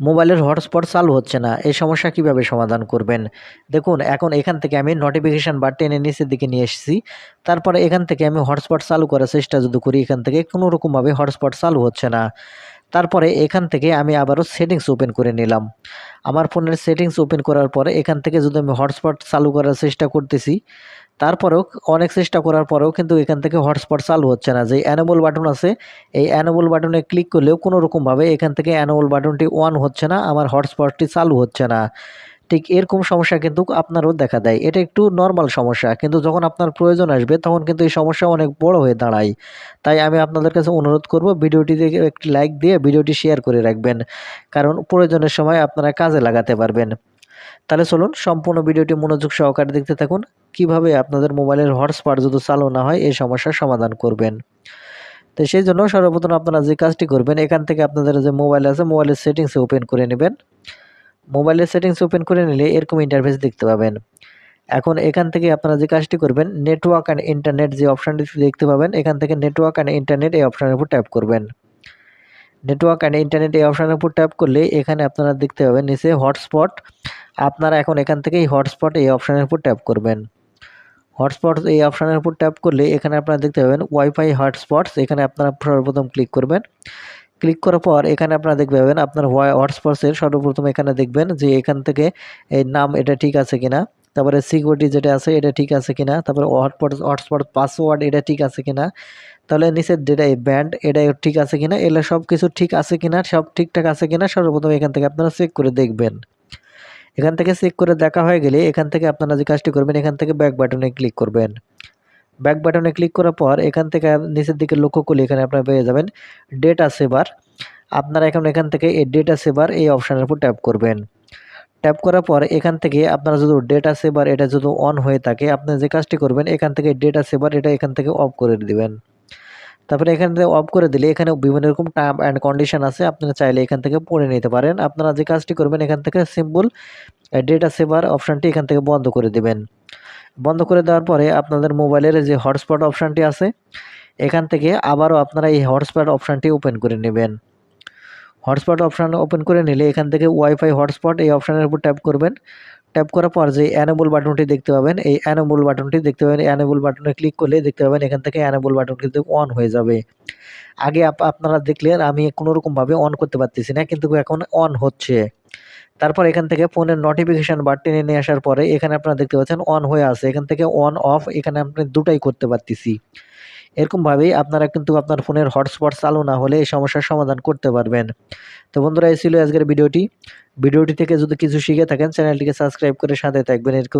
মোবাইলের হটস্পট চালু হচ্ছে না। এই সমস্যা কীভাবে সমাধান করবেন? দেখুন, এখন এখান থেকে আমি নোটিফিকেশান বা টেনে নিচের দিকে নিয়ে এসেছি। তারপরে এখান থেকে আমি হটস্পট চালু করার চেষ্টা যদি করি, এখান থেকে কোনোরকমভাবে হটস্পট চালু হচ্ছে না। তারপরে এখান থেকে আমি আবারও সেটিংস ওপেন করে নিলাম। আমার ফোনের সেটিংস ওপেন করার পরে এখান থেকে যদি আমি হটস্পট চালু করার চেষ্টা করতেছি, তারপরেও অনেক চেষ্টা করার পরেও কিন্তু এখান থেকে হটস্পট চালু হচ্ছে না। যে অ্যানোবল বাটন আছে, এই অ্যানোবল বাটনে ক্লিক করলেও কোনো রকমভাবে এখান থেকে অ্যানোবল বাটনটি অন হচ্ছে না, আমার হটস্পটটি চালু হচ্ছে না। ঠিক এরকম সমস্যা কিন্তু আপনারও দেখা দেয়। এটা একটু নর্মাল সমস্যা। কিন্তু যখন আপনার প্রয়োজন আসবে, তখন কিন্তু এই সমস্যা অনেক বড় হয়ে দাঁড়ায়। তাই আমি আপনাদের কাছে অনুরোধ করব ভিডিওটিতে একটি লাইক দিয়ে ভিডিওটি শেয়ার করে রাখবেন। কারণ প্রয়োজনের সময় আপনারা কাজে লাগাতে পারবেন। তাহলে চলুন, সম্পূর্ণ ভিডিওটি মনোযোগ সহকারে দেখতে থাকুন। কীভাবে আপনাদের মোবাইলের হটস্পট যদি চালু না হয়, এই সমস্যার সমাধান করবেন। তো সেই জন্য সর্বপ্রথম আপনারা যে কাজটি করবেন, এখান থেকে আপনাদের যে মোবাইল আছে, মোবাইলের সেটিংসে ওপেন করে নেবেন। মোবাইলের সেটিংস ওপেন করে নিলে এরকম ইন্টারফেস দেখতে পাবেন। এখন এখান থেকে আপনারা যে কাজটি করবেন নেটওয়ার্ক অ্যান্ড ইন্টারনেট যে অপশানটি দেখতে পাবেন, এখান থেকে নেটওয়ার্ক অ্যান্ড ইন্টারনেট এই অপশানের উপর ট্যাপ করবেন। নেটওয়ার্ক অ্যান্ড ইন্টারনেট এই অপশানের উপর ট্যাপ করলে এখানে আপনারা দেখতে পাবেন নিচে হটস্পট আপনারা এখন এখান থেকে এই হটস্পট এই অপশানের উপর ট্যাপ করবেন। হটস্পট এই অপশানের উপর ট্যাপ করলে এখানে আপনারা দেখতে পাবেন ওয়াইফাই হটস্পটস এখানে আপনারা সর্বপ্রথম ক্লিক করবেন। ক্লিক করার পর এখানে আপনারা দেখতে পাবেন আপনার হটস্পটসের সর্বপ্রথম এখানে দেখবেন যে এখান থেকে এই নাম এটা ঠিক আছে কিনা। তারপরে সিকিউরিটি যেটা আছে এটা ঠিক আছে কিনা। তারপরে হটস্পট হটস্পট পাসওয়ার্ড এটা ঠিক আছে কিনা। তাহলে নিচের যেটা এই ব্যান্ড এটা ঠিক আছে কিনা? এগুলো সব কিছু ঠিক আছে কিনা? সব ঠিকঠাক আছে কিনা? সর্বপ্রথম এখান থেকে আপনারা চেক করে দেখবেন। এখান থেকে চেক করে দেখা হয়ে গেলে এখান থেকে আপনারা যে কাজটি করবেন, এখান থেকে ব্যাক বাটনে ক্লিক করবেন। ব্যাক বাটনে ক্লিক করার পর এখান থেকে নিচের দিকে লক্ষ্য করলে এখানে আপনারা পেয়ে যাবেন ডেটা সেভার আপনারা এখন এখান থেকে এই ডেটা সেভার এই অপশানের উপর ট্যাপ করবেন। ট্যাপ করার পর এখান থেকে আপনারা যদি ডেটা সেভার এটা যদি অন হয়ে থাকে, আপনি যে কাজটি করবেন, এখান থেকে ডেটা সেভার এটা এখান থেকে অফ করে দিবেন। তারপরে এখান থেকে অফ করে দিলে এখানে বিভিন্ন রকম টার্ম অ্যান্ড কন্ডিশন আছে, আপনারা চাইলে এখান থেকে পড়ে নিতে পারেন। আপনারা যে কাজটি করবেন, এখান থেকে সিম্পল ডেটা সেভার অপশানটি এখান থেকে বন্ধ করে দিবেন। বন্ধ করে দেওয়ার পরে আপনাদের মোবাইলের যে হটস্পট অপশানটি আছে, এখান থেকে আবারও আপনারা এই হটস্পট অপশানটি ওপেন করে নেবেন। হটস্পট অপশান ওপেন করে নিলে এখান থেকে ওয়াইফাই হটস্পট এই অপশানের উপর ট্যাপ করবেন। ট্যাপ করার পর যে অ্যানেবল বাটনটি দেখতে পাবেন, এই অ্যানেবল বাটনটি দেখতে পাবেন অ্যানেবল বাটনে ক্লিক করলে দেখতে পাবেন এখান থেকে অ্যানেবল বাটন কিন্তু অন হয়ে যাবে। আগে আপনারা দেখলেন আমি কোনো রকমভাবে অন করতে পারতেছি না, কিন্তু এখন অন হচ্ছে। তারপর এখান থেকে ফোনের নোটিফিকেশান বার টেনে নিয়ে আসার পরে এখানে আপনারা দেখতে পাচ্ছেন অন হয়ে আসে এখান থেকে অন অফ এখানে আপনি দুটাই করতে পারতেছি। এরকমভাবেই আপনারা কিন্তু আপনার ফোনের হটস্পট চালু না হলে এই সমস্যার সমাধান করতে পারবেন। তো বন্ধুরা, এই ছিল আজকের ভিডিওটি। ভিডিওটি থেকে যদি কিছু শিখে থাকেন, চ্যানেলটিকে সাবস্ক্রাইব করে সাথে থাকবেন। এরকম